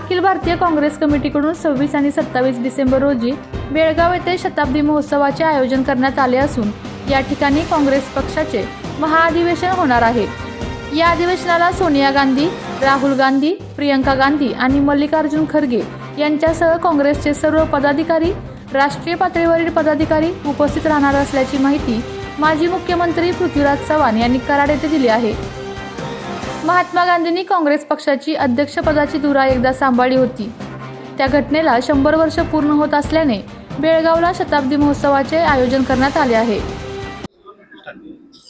अखिल भारतीय काँग्रेस कमिटीकडून सव्वीस आणि सत्तावीस डिसेंबर रोजी बेळगाव येथे शताब्दी महोत्सवाचे आयोजन करण्यात आले असून या ठिकाणी काँग्रेस पक्षाचे महाअधिवेशन होणार आहे. या अधिवेशनाला सोनिया गांधी राहुल गांधी प्रियंका गांधी आणि मल्लिकार्जुन खरगे यांच्यासह काँग्रेसचे सर्व पदाधिकारी राष्ट्रीय पातळीवरील पदाधिकारी उपस्थित राहणार असल्याची माहिती माजी मुख्यमंत्री पृथ्वीराज चव्हाण यांनी कराड येथे दिली आहे. महात्मा गांधींनी काँग्रेस पक्षाची अध्यक्षपदाची धुरा एकदा सांभाळली होती. त्या घटनेला शंभर वर्ष पूर्ण होत असल्याने बेळगावला शताब्दी महोत्सवाचे आयोजन करण्यात आले आहे.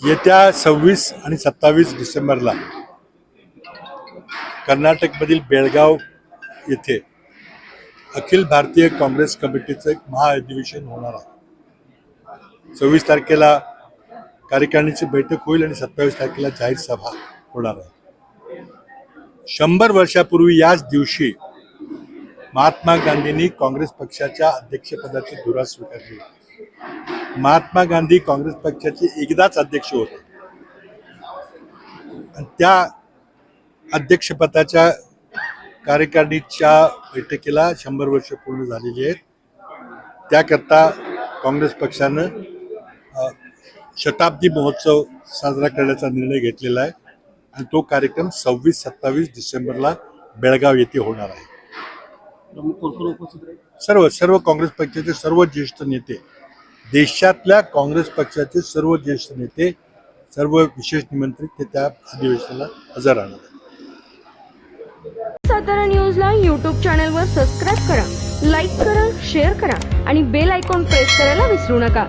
येत्या सव्वीस आणि सत्तावीस डिसेंबरला कर्नाटकमधील बेळगाव येथे अखिल भारतीय काँग्रेस कमिटीचं एक महाअधिवेशन होणार आहे. सव्वीस तारखेला कार्यकारिणीची बैठक होईल आणि सत्तावीस तारखेला जाहीर सभा होणार आहे. शंभर वर्षापूर्वी याच दिवशी महात्मा गांधींनी काँग्रेस पक्षाच्या अध्यक्षपदाची धुरा स्वीकारली. महात्मा गांधी काँग्रेस पक्षाचे एकदाच अध्यक्ष होते. त्या अध्यक्षपदाच्या कार्यकारिणीच्या बैठकीला शंभर वर्ष पूर्ण झालेली आहेत. त्याकरता काँग्रेस पक्षानं शताब्दी महोत्सव साजरा करण्याचा निर्णय घेतलेला आहे. आणि तो कार्यक्रम सव्वीस सत्तावीस डिसेंबरला बेळगाव येथे होणार आहे. प्रमुख कोण कोण उपस्थित राहील सर्व सर्व काँग्रेस पक्षाचे सर्व ज्येष्ठ नेते देशातल्या काँग्रेस पक्षाचे सर्व ज्येष्ठ नेते सर्व विशेष निमंत्रित ते त्या अधिवेशनाला हजर राहणार आहेत. सातारा न्यूजला यूट्यूब चॅनलवर सबस्क्राईब करा लाईक करा शेअर करा आणि बेल आयकॉन प्रेस करायला विसरू नका.